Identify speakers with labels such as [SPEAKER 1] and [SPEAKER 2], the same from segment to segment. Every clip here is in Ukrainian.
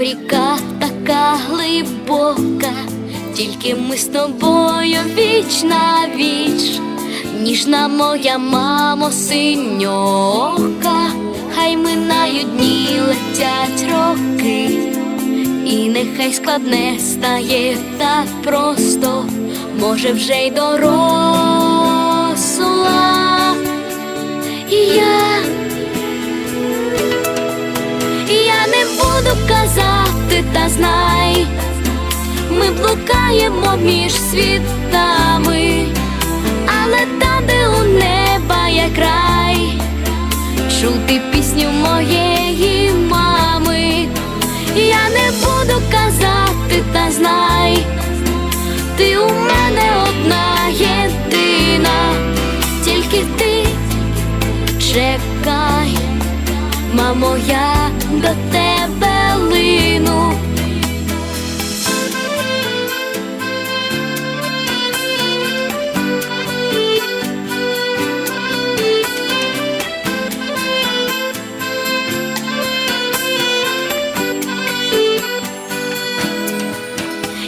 [SPEAKER 1] ріка, така глибока, тільки ми з тобою віч на віч, ніжна моя мамо, синьока, хай минають дні летять роки. І нехай складне стає так просто, може вже й доросла. Блукаємо між світами, але там, де у неба є край, чути пісню моєї мами. Я не буду казати, та знай, ти у мене одна єдина, тільки ти чекай, мамо, я до тебе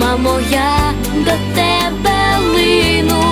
[SPEAKER 1] мамо, я до тебе лину.